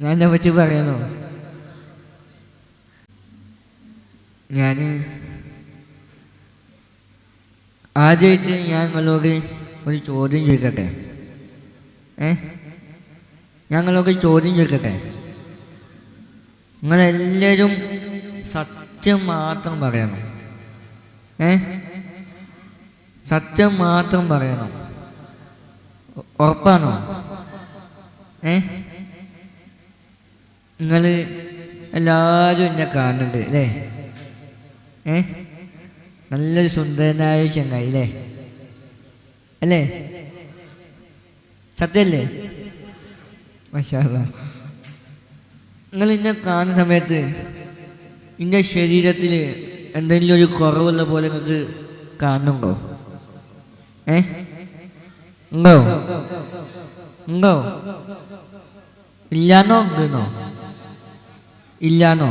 ഞാൻ എന്നെ പറ്റി പറയണോ ഞാൻ ആദ്യമായിട്ട് ഞാൻ നിങ്ങളോട് ഒരു ചോദ്യം ചോദിക്കട്ടെ? ഏ? ഞങ്ങളൊക്കെ ചോദ്യം ചോദിക്കട്ടെ? നിങ്ങളെല്ലാവരും സത്യം മാത്രം പറയണം. ഏ? സത്യം മാത്രം പറയണം. ഉറപ്പാണോ? ഏ? നിങ്ങൾ എല്ലാവരും എന്നെ കാണുന്നുണ്ട് അല്ലേ? ഏ? നല്ലൊരു സുന്ദരനായ ചങ്ങായി അല്ലേ? അല്ലേ? സത്യല്ലേ മഷാല നിങ്ങൾ എന്നെ കാണുന്ന സമയത്ത് എന്റെ ശരീരത്തിൽ എന്തെങ്കിലും ഒരു കുറവുള്ള പോലെ നിങ്ങൾക്ക് കാണുന്നുണ്ടോ? ഏ? ഉണ്ടോ? ഉണ്ടോ? ഇല്ലാന്നോ ഉണ്ടെന്നോ? ഇല്ലാന്നോ?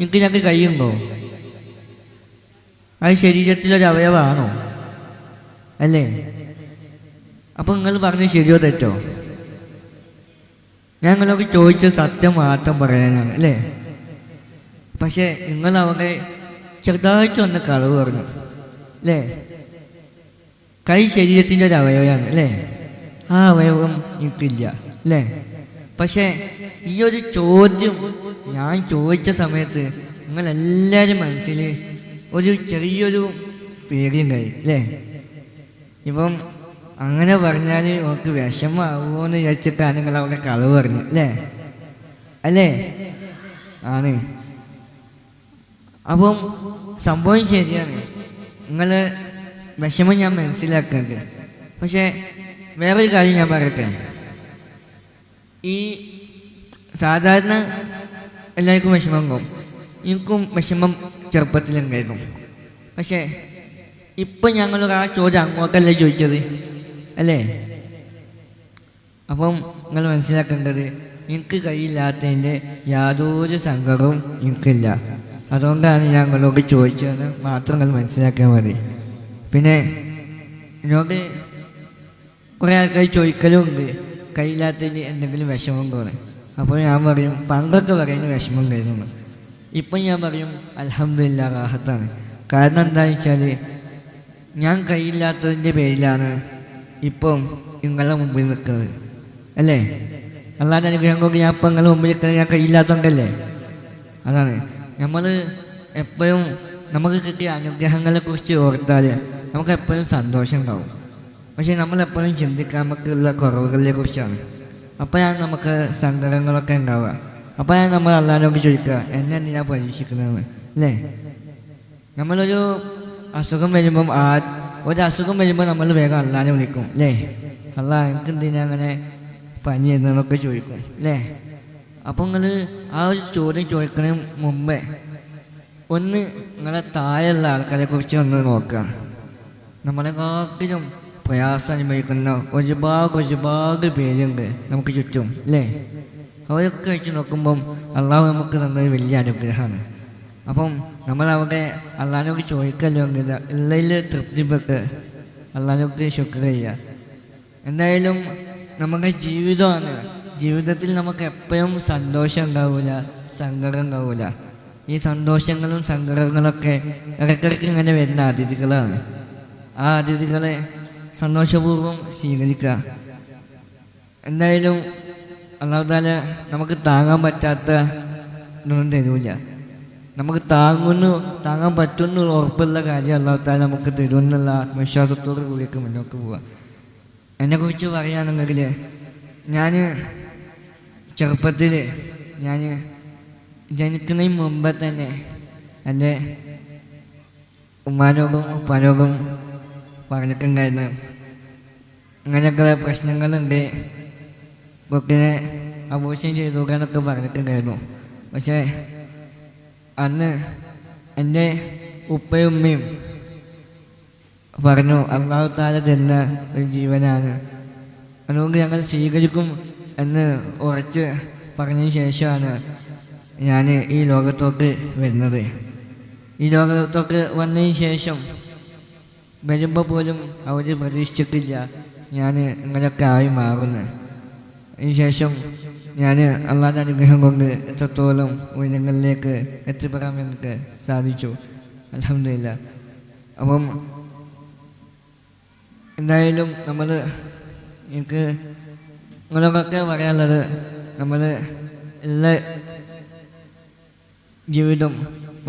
നിങ്ങൾക്ക് ഞങ്ങൾക്ക് കഴിയുന്നോ അത് ശരീരത്തിലൊരു അവയവമാണോ അല്ലേ? അപ്പം നിങ്ങൾ പറഞ്ഞ് ശരിയോ തെറ്റോ? നിങ്ങളോട് ചോദിച്ച സത്യം മാത്രം പറയാനാണ് അല്ലേ? പക്ഷേ നിങ്ങൾ അവിടെ ചെറുതായിട്ട് ഒന്ന് കളവ് പറഞ്ഞു അല്ലേ? കൈ ശരീരത്തിന്റെ ഒരു അവയവമാണ് അല്ലേ? ആ അവയവം എനിക്കില്ല അല്ലേ? പക്ഷേ ഈ ഒരു ചോദ്യം ഞാൻ ചോദിച്ച സമയത്ത് നിങ്ങളെല്ലാവരും മനസ്സിൽ ഒരു ചെറിയൊരു പേടിയുണ്ടായി അല്ലേ? ഇപ്പം അങ്ങനെ പറഞ്ഞാൽ നമുക്ക് വിഷമാവുമോ എന്ന് വിചാരിച്ചിട്ടാണ് നിങ്ങൾ അവിടെ കളവ് പറഞ്ഞു അല്ലേ? അല്ലേ? ആണ്. അപ്പം സംഭവം ശരിയാണ്. നിങ്ങൾ വിഷമം ഞാൻ മനസ്സിലാക്കുന്നുണ്ട് പക്ഷേ വേറൊരു കാര്യം ഞാൻ പറയട്ടെ. ഈ സാധാരണ എല്ലാവർക്കും വിഷമം പോകും എനിക്കും വിഷമം ചെറുപ്പത്തിലുണ്ടായിരുന്നു. പക്ഷേ ഇപ്പം ഞങ്ങൾ ആ ചോദ്യം അങ്ങോട്ടല്ലേ ചോദിച്ചത്? അല്ലേ? അപ്പം നിങ്ങൾ മനസ്സിലാക്കേണ്ടത് എനിക്ക് കയ്യില്ലാത്തതിന്റെ യാതൊരു സങ്കടവും എനിക്കില്ല. അതുകൊണ്ടാണ് ഞാൻ നിങ്ങളോട് ചോദിച്ചതെന്ന് മാത്രം നിങ്ങൾ മനസ്സിലാക്കിയാൽ മതി. പിന്നെ എന്നോട് കുറേ ആൾക്കാർ ചോദിക്കലും ഉണ്ട്. കയ്യില്ലാത്തതിന് എന്തെങ്കിലും വിഷമം തോന്നും. അപ്പോൾ ഞാൻ പറയും പണ്ടൊക്കെ പറയുന്ന വിഷമം കഴിഞ്ഞു ഇപ്പം ഞാൻ പറയും അലഹമില്ല റാഹത്താണ്. കാരണം എന്താണെന്ന് വെച്ചാൽ ഞാൻ കയ്യില്ലാത്തതിന്റെ പേരിലാണ് ഇപ്പം നിങ്ങളുടെ മുമ്പിൽ നിൽക്കുന്നത്. അല്ലേ? അല്ലാതെ അനുഗ്രഹം കൊണ്ട് ഞാൻ ഇപ്പം നിങ്ങളുടെ മുമ്പിൽ നിൽക്കുന്നത് ഞാൻ കയ്യില്ലാത്തതുകൊണ്ടല്ലേ? അതാണ്. നമ്മൾ എപ്പോഴും നമുക്ക് കിട്ടിയ അനുഗ്രഹങ്ങളെ കുറിച്ച് ഓർത്താൽ നമുക്ക് എപ്പോഴും സന്തോഷം ഉണ്ടാവും. പക്ഷേ നമ്മളെപ്പോഴും ചിന്തിക്കാൻ നമുക്കുള്ള കുറവുകളെ കുറിച്ചാണ് അപ്പോഴാണ് നമുക്ക് സങ്കടങ്ങളൊക്കെ ഉണ്ടാവുക. അപ്പോഴാണ് നമ്മൾ അള്ളാഹിനോട് ചോദിക്കുക എന്നെ എന്തിനാ പരീക്ഷിക്കുന്നതെന്ന് അല്ലേ? നമ്മളൊരു അസുഖം വരുമ്പം ആ ഒരു അസുഖം വരുമ്പോൾ നമ്മൾ വേഗം അള്ളാഹിനെ വിളിക്കും അല്ലേ? അള്ളാ എനിക്ക് എന്തിനാ അങ്ങനെ പനി എന്നൊക്കെ ചോദിക്കും അല്ലേ? അപ്പം നിങ്ങൾ ആ ഒരു ചോദ്യം ചോദിക്കുന്നതിന് മുമ്പേ ഒന്ന് നിങ്ങളെ താഴെയുള്ള ആൾക്കാരെ കുറിച്ച് ഒന്ന് നോക്കുക. നമ്മളെ നമ്മളെക്കാട്ടിലും പ്രയാസം അനുഭവിക്കുന്ന ഒരുപാട് ഒരുപാട് പേരുണ്ട് നമുക്ക് ചുറ്റും അല്ലേ? അവരൊക്കെ വെച്ച് നോക്കുമ്പം അള്ളാഹു നമുക്ക് തന്നത് വലിയ അനുഗ്രഹമാണ്. അപ്പം നമ്മൾ അവിടെ അള്ളാഹിനോട് ചോദിക്കല്ലോ എല്ലാം തൃപ്തിപ്പെട്ട് അള്ളാഹിനോട് ശുക്ർ ചെയ്യുക എന്തായാലും നമ്മുടെ ജീവിതമാണ്. ജീവിതത്തിൽ നമുക്ക് എപ്പോഴും സന്തോഷം ഉണ്ടാവില്ല സങ്കടം ഉണ്ടാവില്ല ഈ സന്തോഷങ്ങളും സങ്കടങ്ങളൊക്കെ ഇടയ്ക്കിടയ്ക്ക് ഇങ്ങനെ വരുന്ന അതിഥികളാണ്. ആ അതിഥികളെ സന്തോഷപൂർവം സ്വീകരിക്കുക എന്തായാലും അള്ളാഹുദാല നമുക്ക് താങ്ങാൻ പറ്റാത്ത ഒന്നും തരൂല. നമുക്ക് താങ്ങുന്നു താങ്ങാൻ പറ്റുന്നു ഉറപ്പുള്ള കാര്യം അള്ളാഹുദാല നമുക്ക് തരുമെന്നുള്ള ആത്മവിശ്വാസത്തോടു കൂടിയൊക്കെ മുന്നോട്ട് പോവുക. എന്നെക്കുറിച്ച് പറയുകയാണെന്നുണ്ടെങ്കിൽ ഞാൻ ചെറുപ്പത്തിൽ ഞാൻ ജനിക്കുന്നതിന് മുമ്പ് തന്നെ എന്റെ ഉമ്മാനോടും ഉപ്പാനോടും പറഞ്ഞിട്ടുണ്ടായിരുന്നു. അങ്ങനെയൊക്കെ പ്രശ്നങ്ങളുണ്ട്. കുട്ടിനെ അബോഷൻ ചെയ്തു എന്നൊക്കെ പറഞ്ഞിട്ടുണ്ടായിരുന്നു. പക്ഷേ അന്ന് എന്റെ ഉപ്പയും ഉമ്മയും പറഞ്ഞു അള്ളാഹു താല ഒരു ജീവനാണ്. അതുകൊണ്ട് ഞങ്ങൾ സ്വീകരിക്കും എന്ന് ഉറച്ച് പറഞ്ഞതിന് ശേഷമാണ് ഞാൻ ഈ ലോകത്തോട്ട് വരുന്നത്. ഈ ലോകത്തോട്ട് വന്നതിന് ശേഷം വരുമ്പോൾ പോലും അവർ പ്രതീക്ഷിച്ചിട്ടില്ല ഞാൻ ഇങ്ങനെയൊക്കെ ആയി മാറുന്നത് അതിന് ശേഷം ഞാൻ അള്ളാന്റെ അനുഗ്രഹം കൊണ്ട് എത്രത്തോളം ഉയരങ്ങളിലേക്ക് എത്തിപ്പെടാൻ എനിക്ക് സാധിച്ചു. അലഹമില്ല അപ്പം എന്തായാലും നമ്മൾ എനിക്ക് നിങ്ങളൊക്കെ പറയാനുള്ളത് നമ്മൾ എല്ലാ ജീവിതം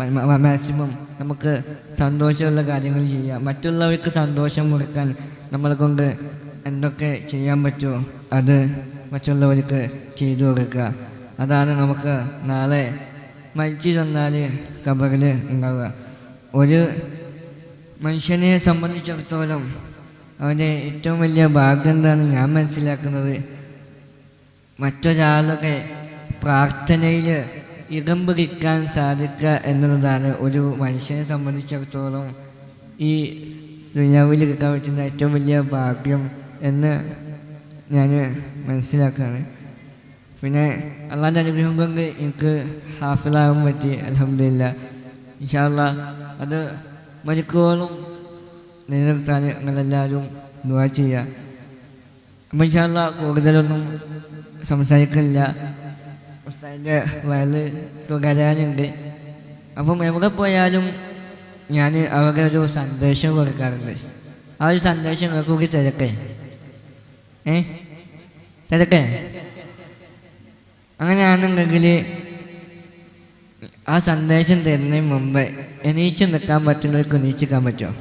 മാക്സിമം നമുക്ക് സന്തോഷമുള്ള കാര്യങ്ങൾ ചെയ്യാം. മറ്റുള്ളവർക്ക് സന്തോഷം കൊടുക്കാൻ നമ്മളെ കൊണ്ട് എന്തൊക്കെ ചെയ്യാൻ പറ്റുമോ അത് മറ്റുള്ളവർക്ക് ചെയ്തു കൊടുക്കുക. അതാണ് നമുക്ക് നാളെ മരിച്ചു തന്നാൽ കബറിൽ ഉണ്ടാവുക. ഒരു മനുഷ്യനെ സംബന്ധിച്ചിടത്തോളം അവന്റെ ഏറ്റവും വലിയ ഭാഗ്യം എന്താണ് ഞാൻ മനസ്സിലാക്കുന്നത് മറ്റൊരാളുടെ പ്രാർത്ഥനയിൽ ഇടം പിടിക്കാൻ സാധിക്കുക എന്നുള്ളതാണ് ഒരു മനുഷ്യനെ സംബന്ധിച്ചിടത്തോളം ഈ ദുനിയാവിൽ കിട്ടാൻ പറ്റുന്ന ഏറ്റവും വലിയ ഭാഗ്യം എന്ന് ഞാൻ മനസ്സിലാക്കുകയാണ് പിന്നെ അള്ളാന്റെ അനുഗ്രഹം കൊണ്ട് എനിക്ക് ഹാഫിലാകാൻ പറ്റി അലഹമില്ല ഇൻഷാല്ല അത് മരിക്കോളും നിലനിർത്താൻ നിങ്ങളെല്ലാവരും ദുവാ ചെയ്യുക. അപ്പം ഇൻഷാല്ല കൂടുതലൊന്നും സംസാരിക്കുന്നില്ല ഉസ്താദിന്റെ വയൽ തുടരാനുണ്ട് അപ്പം എവിടെ പോയാലും ഞാൻ അവരുടെ ഒരു സന്ദേശം കൊടുക്കാറുണ്ട്. ആ ഒരു സന്ദേശം നിങ്ങൾക്ക് കൂടി തിരക്കേ ഏ? തിരക്കേ അങ്ങനെയാണെന്നുണ്ടെങ്കിൽ ആ സന്ദേശം തരുന്നതിന് മുമ്പ് എണീച്ച് നിൽക്കാൻ പറ്റുന്നവർക്ക് എണീച്ചിക്കാൻ പറ്റുമോ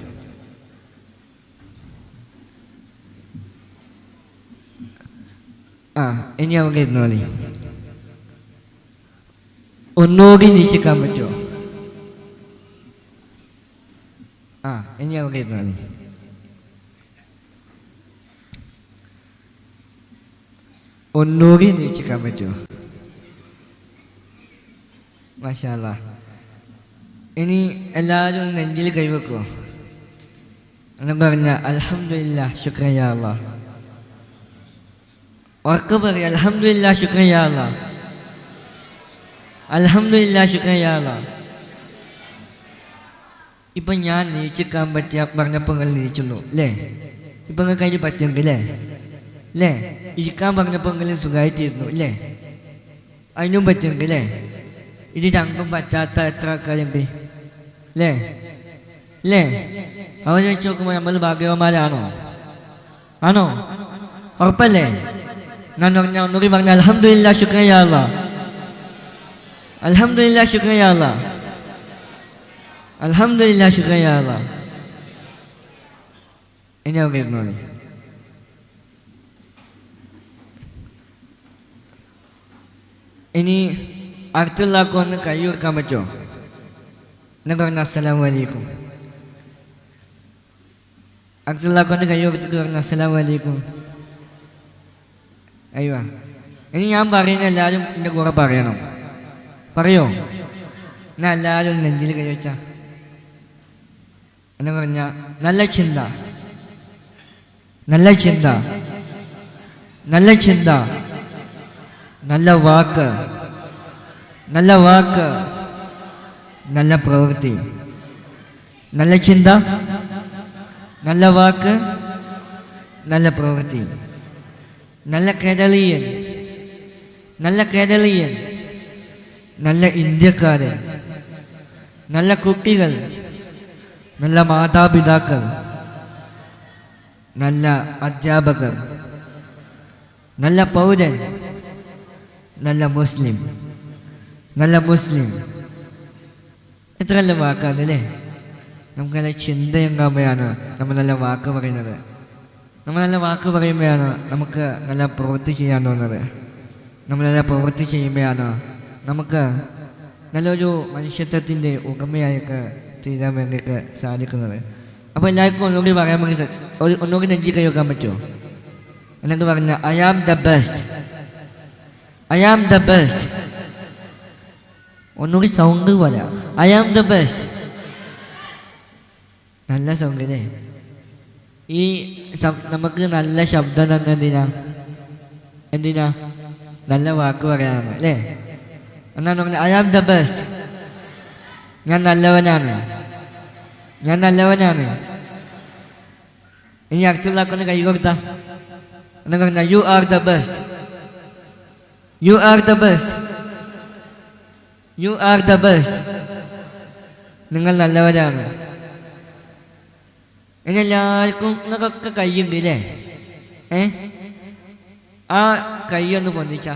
ആ ഇനി അവിടെ ഇരുന്നോളി. ഒന്നുകൂടി നിരീക്ഷിക്കാൻ പറ്റുമോ? ആ ഇനി അവിടെ ഇരുന്നാണ് ഒന്നുകൂടി നിരീക്ഷിക്കാൻ പറ്റുമോ? മാഷാല്ല ഇനി എല്ലാവരും നെഞ്ചിൽ കൈവെക്കുമോ എന്ന് പറഞ്ഞ അലഹമില്ല ശുക്രയാള ഉറക്കെ പറയാം അലഹമില്ല ശുക്രയ്യാള്ള അലഹമില്ല ശുക്രയാള ഇപ്പൊ ഞാൻ നീച്ചിക്കാൻ പറ്റിയ പറഞ്ഞപ്പോൾ നിങ്ങൾ നീച്ചുള്ളൂ അല്ലേ? ഇപ്പൊ നിങ്ങൾ കയ്യിൽ പറ്റുമെങ്കിൽ അല്ലേ? അല്ലേ? ഇരിക്കാൻ പറഞ്ഞപ്പോൾ നിങ്ങൾ സുഖമായിട്ടിരുന്നു അല്ലേ? അതിനും പറ്റുമെങ്കിൽ അല്ലേ? ഇത് രണ്ടും പറ്റാത്ത എത്ര ആൾക്കാരുണ്ട് അല്ലേ? അല്ലേ? അവർ വെച്ച് നോക്കുമ്പോൾ നമ്മൾ ഭാഗ്യവന്മാരാണോ? ആണോ? ഉറപ്പല്ലേ? ഞാൻ പറഞ്ഞ ഒന്നുകൂടി പറഞ്ഞ അലഹമില്ല ശുക്രയാള അലഹമില്ല ശുക്രയാള അലഹമില്ല ശുക്രയാള ഇനി അവിടെ ഇരുന്നോളി ഇനി അടുത്തുള്ളാൾക്ക് ഒന്ന് കൈ കൊടുക്കാൻ പറ്റുമോ എന്നൊക്കെ പറഞ്ഞ അസ്സലാമു അലൈക്കും അടുത്തുള്ളാൾക്ക് ഒന്ന് കൈ കൊടുത്തിട്ട് പറഞ്ഞു അസ്സലാമു അലൈക്കും അയ്യോ ഇനി ഞാൻ പറയുന്ന എല്ലാവരും എന്റെ കൂടെ പറയണം പറയോ? എന്നാ എല്ലാവരും നെഞ്ചിൽ കൈ എന്നെ എന്ന് പറഞ്ഞ നല്ല ചിന്ത. നല്ല ചിന്ത. നല്ല ചിന്ത. നല്ല വാക്ക്. നല്ല വാക്ക്. നല്ല പ്രവൃത്തി. നല്ല ചിന്ത. നല്ല വാക്ക്. നല്ല പ്രവൃത്തി. നല്ല കേരളീയൻ. നല്ല കേരളീയൻ. നല്ല ഇന്ത്യക്കാര് നല്ല കുട്ടികൾ നല്ല മാതാപിതാക്കൾ നല്ല അധ്യാപകർ നല്ല പൗരൻ നല്ല മുസ്ലിം നല്ല മുസ്ലിം. എത്ര നല്ല വാക്കാണ് അല്ലേ നമുക്ക് നല്ല ചിന്തയുണ്ടാകുമ്പോഴാണ് നമ്മൾ നല്ല വാക്ക് പറയുന്നത്. നമ്മൾ നല്ല വാക്ക് പറയുമ്പോഴാണ് നമുക്ക് നല്ല പ്രവൃത്തി ചെയ്യാൻ തോന്നുന്നത്. നമ്മൾ നല്ല പ്രവൃത്തി ചെയ്യുമ്പോഴാണ് നമുക്ക് നല്ലൊരു മനുഷ്യത്വത്തിന്റെ ഉടമയായൊക്കെ തീരാൻ വേണ്ടിയൊക്കെ സാധിക്കുന്നത്. അപ്പോൾ എല്ലാവർക്കും ഒന്നുകൂടി പറയാൻ വേണ്ടി ഒരു- ഒന്നുകൂടി നെഞ്ചി കൈ വെക്കാൻ പറ്റുമോ? എന്നിട്ട് പറഞ്ഞ I am the best I am the best ഒന്നുകൂടി സൗണ്ട് പോലെ. ഐ ആം ദ ബെസ്റ്റ് നല്ല സൗണ്ട് അല്ലേ ഈ നമുക്ക് നല്ല ശബ്ദം തന്നെ എന്തിനാ? എന്തിനാ? നല്ല വാക്ക് പറയാനാണ് അല്ലേ? എന്നാണ് പറഞ്ഞത് ഐ ആം ദ ബെസ്റ്റ് ഞാൻ നല്ലവനാണ്. ഞാൻ നല്ലവനാണ്. ഇനി അടുത്തുള്ള ആക്കൊന്ന് കൈ കൊടുത്ത. എന്നാ പറഞ്ഞ you are the best you are the best you are the best നിങ്ങൾ നല്ലവരാണ്. ഇനി എല്ലാവർക്കും നിങ്ങൾക്കൊക്കെ കൈയുണ്ട് ഇല്ലേ? ഏ? ആ കൈ ഒന്ന് പൊന്നിച്ച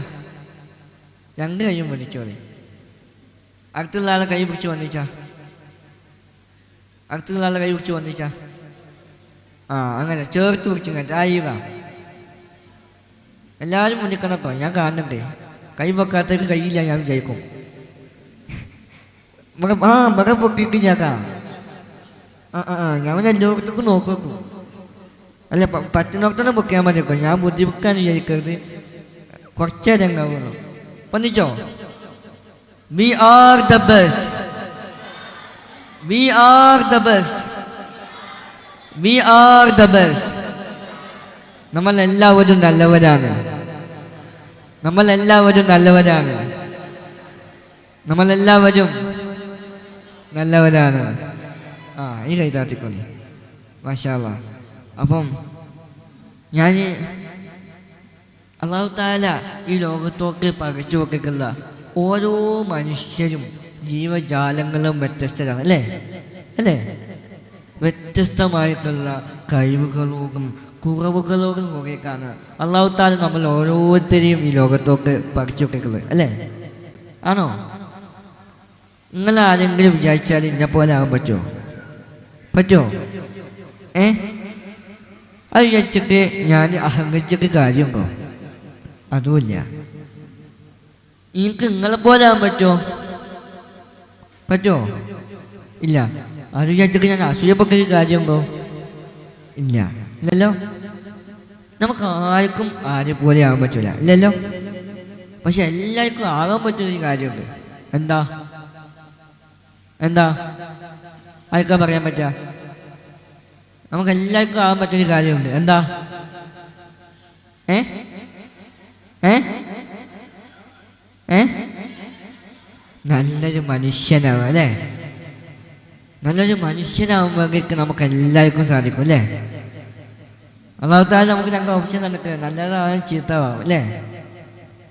രണ്ട് കൈയും പൊന്നിച്ചോളി അടുത്തുള്ള ആളെ കൈ പിടിച്ച് വന്നിച്ച. അടുത്തുള്ള ആളെ കൈ പിടിച്ച് വന്നിച്ച. ആ അങ്ങനെ ചേർത്ത് പിടിച്ച് ഇങ്ങനെ ആയിവ എല്ലാവരും മുന്നിക്കണക്കോ ഞാൻ കാണണ്ടേ കൈ വെക്കാത്തേക്ക് കൈയില്ല ഞാൻ വിചാരിക്കും. ആ മക പൊക്കിട്ട് ഞാക്കാം ആ ആ ആ ഞാൻ എല്ലായിടത്തേക്കും നോക്കും അല്ല പ- പറ്റുന്നിടത്തോടെ പൊക്കിയാൽ മതി കേട്ടോ ഞാൻ ബുദ്ധിമുട്ടാണ് വിചാരിക്കരുത്. കുറച്ചേ രംഗാവുള്ളൂ. പൊന്നിച്ചോ we are the best we are the best we are the best നമ്മൾ എല്ലാവരും നല്ലവരാണ്. നമ്മൾ എല്ലാവരും നല്ലവരാണ്. നമ്മൾ എല്ലാവരും നല്ലവരാണ്. ആ ഈ കൈ താത്തിക്കൊള്ളി അപ്പം ഞാൻ അള്ളാഹു താല ഈ ലോകത്തോക്ക് പകച്ചു വെക്കുന്ന ഓരോ മനുഷ്യരും ജീവജാലങ്ങളും വ്യത്യസ്തരാണ് അല്ലേ? അല്ലേ? വ്യത്യസ്തമായിട്ടുള്ള കഴിവുകളോടും കുറവുകളോടും കൂടിയൊക്കെയാണ് അള്ളാഹു താല നമ്മൾ ഓരോരുത്തരെയും ഈ ലോകത്തോക്ക് പറിച്ചു വെക്കുന്നത് അല്ലേ? ആണോ? നിങ്ങൾ ആരെങ്കിലും വിചാരിച്ചാൽ ഇന്നെ പോലെ ആകാൻ പറ്റുമോ? പറ്റുമോ? ഏ? അത് വിചാരിച്ചിട്ട് ഞാൻ അഹങ്കരിച്ചിട്ട് കാര്യമുണ്ടോ? അതുമില്ല. എനിക്ക് നിങ്ങളെ പോലെ ആകാൻ പറ്റുമോ? പറ്റുമോ? ഇല്ല. അത് വിചാരിച്ചിട്ട് ഞാൻ അസൂയപ്പെട്ടൊരു കാര്യമുണ്ടോ ഇല്ല. ഇല്ലല്ലോ? നമുക്ക് ആർക്കും ആരെ പോലെ ആകാൻ പറ്റില്ല ഇല്ലല്ലോ? പക്ഷെ എല്ലാവർക്കും ആകാൻ പറ്റുന്ന ഒരു കാര്യമുണ്ട്. എന്താ? എന്താ? ആർക്കാ പറയാൻ പറ്റുക നമുക്ക് എല്ലാവർക്കും ആകാൻ പറ്റുന്ന ഒരു കാര്യമുണ്ട്. എന്താ? ഏ? ഏ? ഏ? നല്ലൊരു മനുഷ്യനാവും അല്ലേ? നല്ലൊരു മനുഷ്യനാവുമ്പോഴേക്ക് നമുക്ക് എല്ലാവർക്കും സാധിക്കും അല്ലേ? അതാവത്താൽ നമുക്ക് രണ്ട് ഓപ്ഷൻ തന്നിട്ട് നല്ലതാവാൻ ചീത്തവാം അല്ലേ?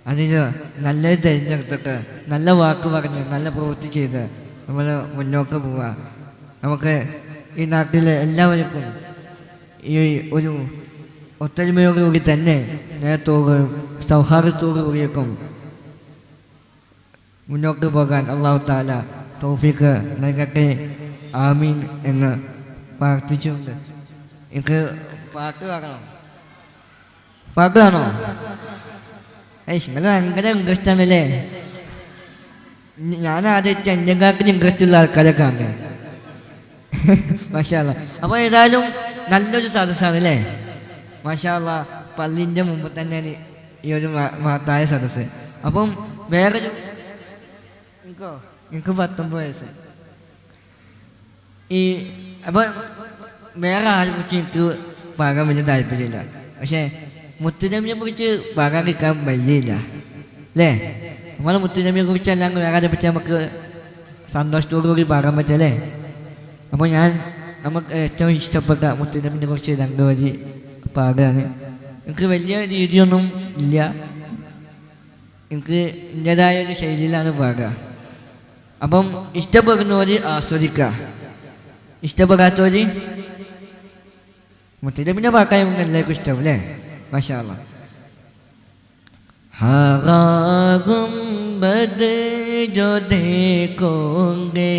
അതിന് നല്ലത് തിരഞ്ഞെടുത്തിട്ട് നല്ല വാക്ക് പറഞ്ഞ് നല്ല പ്രവൃത്തി ചെയ്ത് നമ്മൾ മുന്നോട്ട് പോവുക നമുക്ക് ഈ നാട്ടിലെ എല്ലാവർക്കും ഈ ഒരു ഒത്തൊരുമയോടുകൂടി തന്നെ സ്നേഹത്തോട് സൗഹാർദ്ദത്തോടു കൂടിയേക്കും. മുന്നോട്ട് പോകാൻ അള്ളാഹു താല തോഫിക്ക് നൽകട്ടെ. ആമീൻ എന്ന് പ്രാർത്ഥിച്ചുകൊണ്ട്. എനിക്ക് പാട്ട് പാടണം. പാട്ട് കാണോ ഏയ് നിങ്ങൾ ഭയങ്കര ഇൻട്രസ്റ്റ് ആണല്ലേ ഞാൻ ആദ്യത്തെ എന്റെ കാട്ടിന് ഇൻട്രസ്റ്റ് ഉള്ള ആൾക്കാരെ കാണുന്നത്. മാഷാല്ല അപ്പോൾ ഏതായാലും നല്ലൊരു സദസ്സാണ് അല്ലേ മാഷാല്ല പള്ളിന്റെ മുമ്പ് തന്നെ ഈ ഒരു മഹത്തായ സദസ്സ്. അപ്പം വേറൊരു എനിക്കോ എനിക്ക് പത്തൊമ്പത് വയസ്സ്. ഈ അപ്പം വേറെ ആരെ കുറിച്ച് എനിക്ക് പാകാൻ വലിയ താല്പര്യമില്ല. പക്ഷേ മുത്തുനബിയെ കുറിച്ച് പാകാതിരിക്കാൻ വയ്യയില്ല. അല്ലേ? നമ്മളെ മുത്തുനബിയെ കുറിച്ച് എല്ലാം വേറെ പറ്റി നമുക്ക് സന്തോഷത്തോടു കൂടി പാകാൻ പറ്റല്ലേ അപ്പോൾ ഞാൻ നമുക്ക് ഏറ്റവും ഇഷ്ടപ്പെട്ട മുത്തുനബിനെ കുറിച്ച് രണ്ട് വരി പാടുകയാണ് എനിക്ക് വലിയ രീതിയൊന്നും ഇല്ല. എനിക്ക് എന്റെതായ ഒരു ശൈലിയിലാണ് പാടുക. അപ്പം ഇഷ്ടപ്പെടുന്നവര് ആസ്വദിക്കുക. ഇഷ്ടപ്പെടാത്തവര് മുത്തലപ്പിന്റെ പിന്നെ നമുക്ക് എല്ലാവർക്കും ഇഷ്ടം അല്ലേ? മഷാല്ല ഹാകും ഗുംബദ് ജോ ദേഖോംഗേ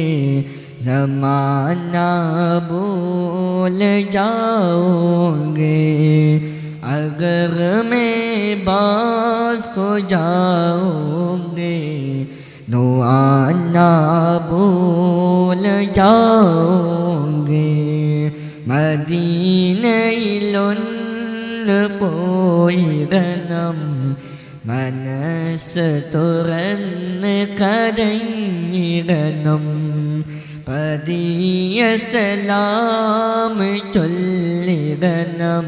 जमाना भूल जाओगे अगर मैं बास को जाओगे दुआना भूल जाओगे मदीने लुन्न पोई रनम मनस तुरन करेंगे रनम പതിയ സലാം ചൊല്ലിടണം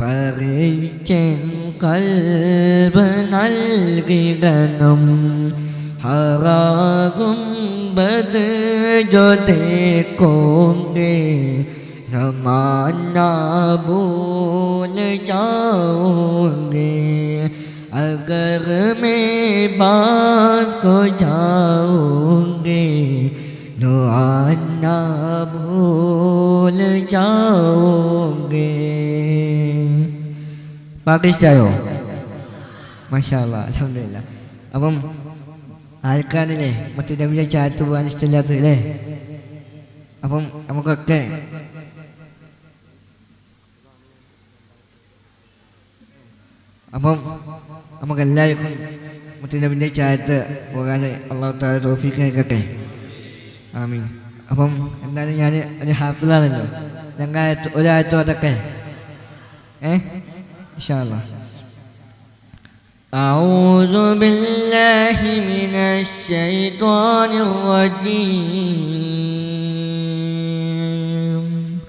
പറിച്ചൻ കൽബ് നൽകിടണം ഹറാകുംബത് ജോതേക്കോങ്കെ സമാന ഭൂല ജാവുങ്കെ അഗർ മേ ബാസ് കോ ജാവുങ്കെ को जाऊंगे तो आना भूल जाओगे പാട്ട് ഇഷ്ടമായോ മഷാല്ല അലഹമില്ല അപ്പം ആൾക്കാരില്ലേ മറ്റു രവിലെ ചാറ്റ് പോകാൻ ഇഷ്ടമില്ലാത്തല്ലേ അപ്പം നമുക്കൊക്കെ അപ്പം നമുക്ക് എല്ലാവർക്കും മുത്തനബിൻ്റെ ചായത്ത് പോകാൻ അള്ളാഹു താല തോഫിക്ക് കേൾക്കട്ടെ ആമീൻ അപ്പം എന്തായാലും ഞാൻ ഒരു ഹാഫിലാണല്ലോ രണ്ടായിരത്തി ഒരായിരത്തി അതൊക്കെ ഏ ഇൻഷാല്ലാ أعوذ بالله من الشيطان الرجيم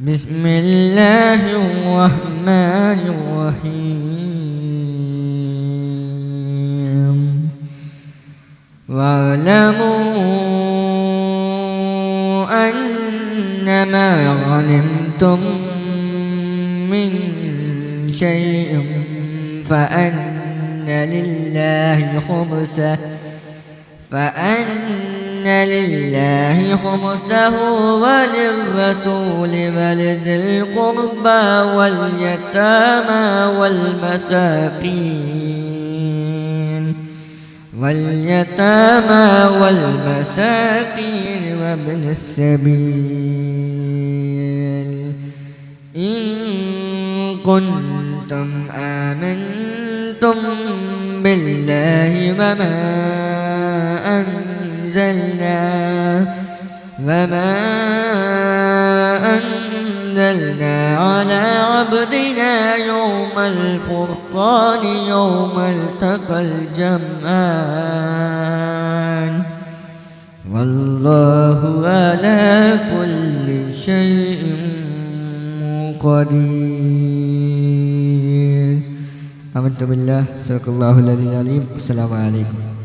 بسم الله الرحمن الرحيم واعلموا أنما غنمتم من شيء فأن لله خمسه فأن لله خمسه وللرسول ولذي القربى واليتامى والمساكين واليتامى والمساكين. وابن السبيل. إن كنتم آمنتم بالله وما أنزلنا وما أنزلنا على عبدنا يوم الفرقان يوم التقى الجمعان. والله على كل شيء قدير. آمنت بالله صدق الله العلي العظيم. السلام عليكم.